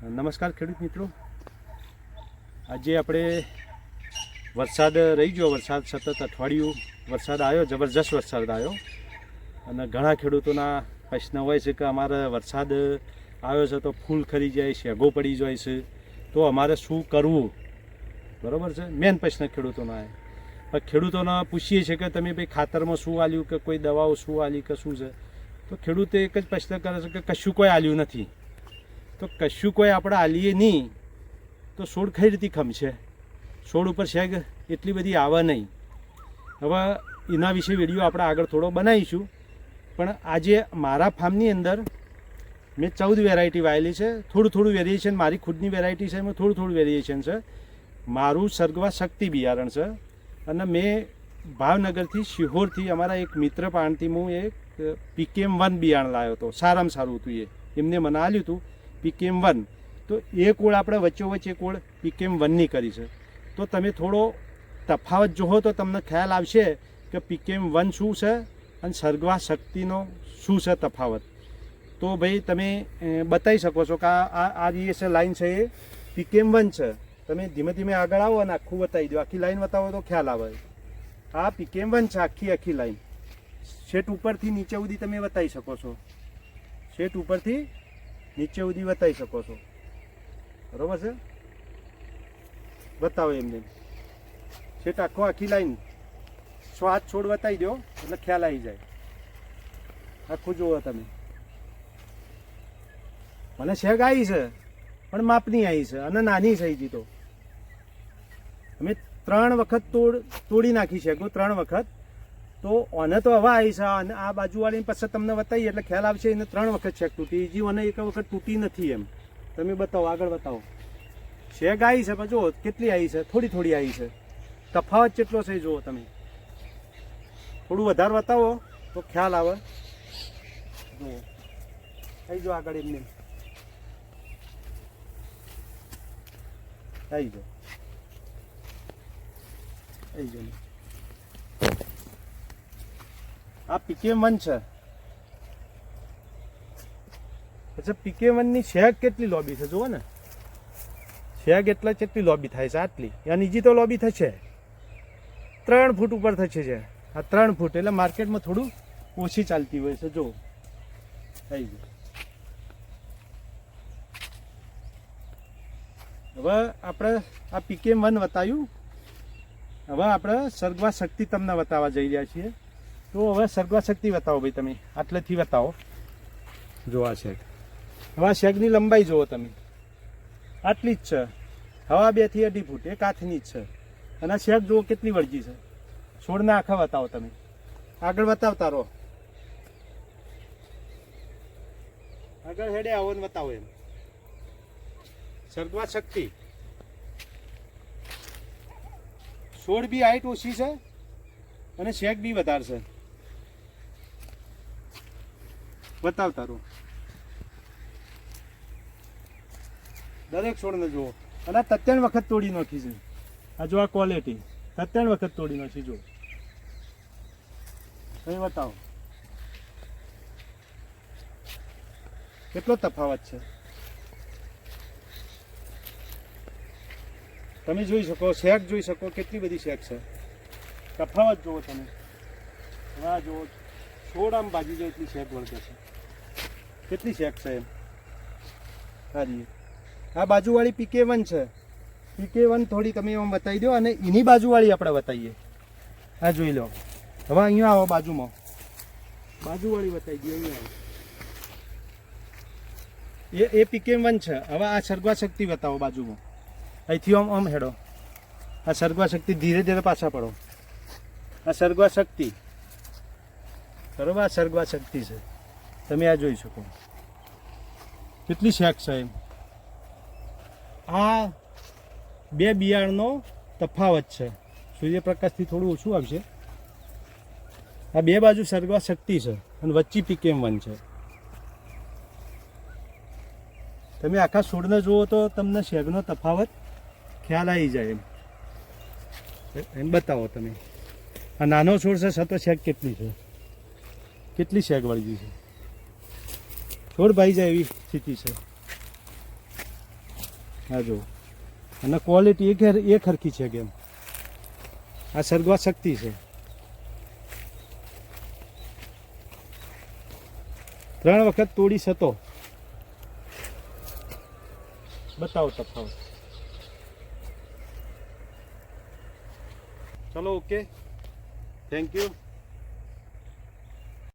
નમસ્કાર ખેડૂત મિત્રો. આજે આપણે વરસાદ રહી ગયો, વરસાદ સતત અઠવાડિયું વરસાદ આવ્યો, જબરજસ્ત વરસાદ આવ્યો. અને ઘણા ખેડૂતોના પ્રશ્ન હોય છે કે અમારે વરસાદ આવ્યો છે તો ફૂલ ખરી જાય, શેગો પડી જાય છે. તો અમારે શું કરવું? બરાબર છે? મેન પ્રશ્ન ખેડૂતોના પણ ખેડૂતોને પૂછીએ છીએ કે તમે ભાઈ ખાતરમાં શું આલ્યું કે કોઈ દવાઓ શું આલી કે શું છે? તો ખેડૂતે એક જ પ્રશ્ન કરે છે કે કશું કોઈ આલ્યું નથી. તો કશું કોઈ આપણે આલીએ નહીં. તો છોડ કઈ રીતે ખમશે છોડ ઉપર શેગ એટલી બધી આવે નહીં. હવે એના વિશે વીડિયો આપણે આગળ થોડો બનાવીશું. પણ આજે મારા ફાર્મની અંદર મેં ચૌદ વેરાયટી વાયેલી છે. થોડું થોડું વેરિએશન મારી ખુદની વેરાયટી છે, એમાં થોડું થોડું વેરિએશન છે. મારું સર્ગવા શક્તિ બિયારણ છે. અને મેં ભાવનગરથી શિહોરથી અમારા એક મિત્ર પાણથી હું એક પીકેમ વન બિયારણ લાવ્યો હતો. સારામાં સારું હતું એ. એમને મને આલ્યું હતું. પીકેમ વન. તો એ કોળ આપણે વચ્ચોવચ્ચ એ કોળ પીકેમ વનની કરી છે. તો તમે થોડો તફાવત જોવો તો તમને ખ્યાલ આવશે કે પીકેમ વન શું છે અને સર્ગવા શક્તિનો શું છે તફાવત. તો ભાઈ તમે બતાવી શકો છો કે આ, આ- જે છે લાઈન છે એ પીકેમ વન છે. તમે ધીમે ધીમે આગળ આવો અને આખું બતાવી દો. આખી લાઈન બતાવો તો ખ્યાલ આવે. આ પીકેમ વન છે, આખી આખી લાઈન. શેટ ઉપરથી નીચે સુધી તમે બતાવી શકો છો. શેટ ઉપરથી નીચે સુધી બતાવી શકો છો. બરોબર છે? બતાવો એમને. છેટ આખો આખી લાઈન શ્વાસ છોડ બતાવી દો, એટલે ખ્યાલ આવી જાય. આખું જુઓ તમે. મને શેગ આવી છે, પણ માપની આવી છે, અને નાની છે હજી તો. અમે ત્રણ વખત તોડ, તોડી નાખી છે ત્રણ વખત. તો ઓને તો હવા આવી છે. અને આ બાજુવાળીને પછી તમને બતાવીએ, એટલે ખ્યાલ આવશે એને ત્રણ વખત છેક તૂટી. હજી ઓને એક વખત તૂટી નથી એમ. તમે બતાવો, આગળ બતાવો. શેક આવી છે, પણ જુઓ, કેટલી આવી છે? થોડી થોડી આવી છે. તફાવત કેટલો છે જુઓ તમે. થોડું વધારે બતાવો, તો ખ્યાલ આવે. જુઓ. થઈ જો આગળ એમને. થઈ જાઓ થઈ જાઓ આ પીકે વન છે. અચ્છા પીકે વનની શેગ કેટલી લોબી છે, જુઓ ને. શેગ એટલા કેટલી લોબી થાય છે, આટલી. યાની બીજી તો લોબી થશે. ત્રણ ફૂટ ઉપર થશે છે આ ત્રણ ફૂટ, એટલે માર્કેટમાં થોડું ઓછી ચાલતી હોય છે જો થઈ ગયું. હવે આપણે આ પીકે વન બતાવ્યું હવે આપણે સર્ગવા શક્તિ તમને બતાવવા જઈ રહ્યા છીએ. તો હવે સર્ગવા શક્તિ બતાવો ભાઈ તમે. આટલેથી બતાવો. જો આ શેક હવે આ શેગની લંબાઈ જુઓ તમે. આટલી જ છે. હવા બેથી અઢી ફૂટ એક હાથની જ છે. અને આ શેગ જુઓ કેટલી વળગી છે. છોડના આખા બતાવો તમે. આગળ બતાવતા રહો. આગળ હેડે આવો ને બતાવો એમ. સર્ગવા શક્તિ છોડ બી હાઈટ ઓછી છે અને શેક બી વધારે છે રહો. દરેક છોડને જુઓ. અને આ તત્યાણ વખત તોડી નાખી છે. આ જો આ ક્વોલિટી તત્યાણ વખત તોડી નાખી, જુઓ. તમે બતાવો. કેટલો તફાવત છે? તમે જોઈ શકો, શેક જોઈ શકો, કેટલી બધી શેક છે. તફાવત જુઓ તમે. વાહ, જુઓ. છોડ આમ બાજી જાય એટલી શેક વળગે છે. કેટલી શેક છે? સારી આ બાજુવાળી પીકે વન છે. પીકે વન થોડી તમે એમ બતાવી દો અને એની બાજુવાળી આપણે બતાવીએ. આ જોઈ લો. હવે અહીંયા આવો બાજુમાં. બાજુવાળી બતાવી દો અહીંયા એ એ પીકે વન છે. હવે આ સરગવા શક્તિ બતાવો બાજુમાં. અહીંથી આમ આમ હેડો. આ સરગવા શક્તિ ધીરે ધીરે પાછા પડો. આ સરગવા શક્તિ બરોબર? આ સરગવા શક્તિ છે. તમે આ જોઈ શકો. કેટલી શેક એમ? આ બે બિયારણનો તફાવત છે. સૂર્યપ્રકાશથી થોડું ઓછું આવશે. આ બે બાજુ સરગવા શક્તિ છે અને વચ્ચે પીકેમ વન છે. તમે આખા છોડને જુઓ તો તમને શેગનો તફાવત ખ્યાલ આવી જાય એમ. એમ બતાવો તમે. આ નાનો છોડ છે સતો શેક કેટલી છે? કેટલી શેગવાળી છે? છોડ ભાઈ જાય એવી સ્થિતિ છે. આ જો અને ક્વોલિટી એક એક હરખી છે કેમ આ સર્ગવા શક્તિ છે. ત્રણ વખત તોડી શતો બતાવો તફાવત. ચલો ઓકે થેન્ક યુ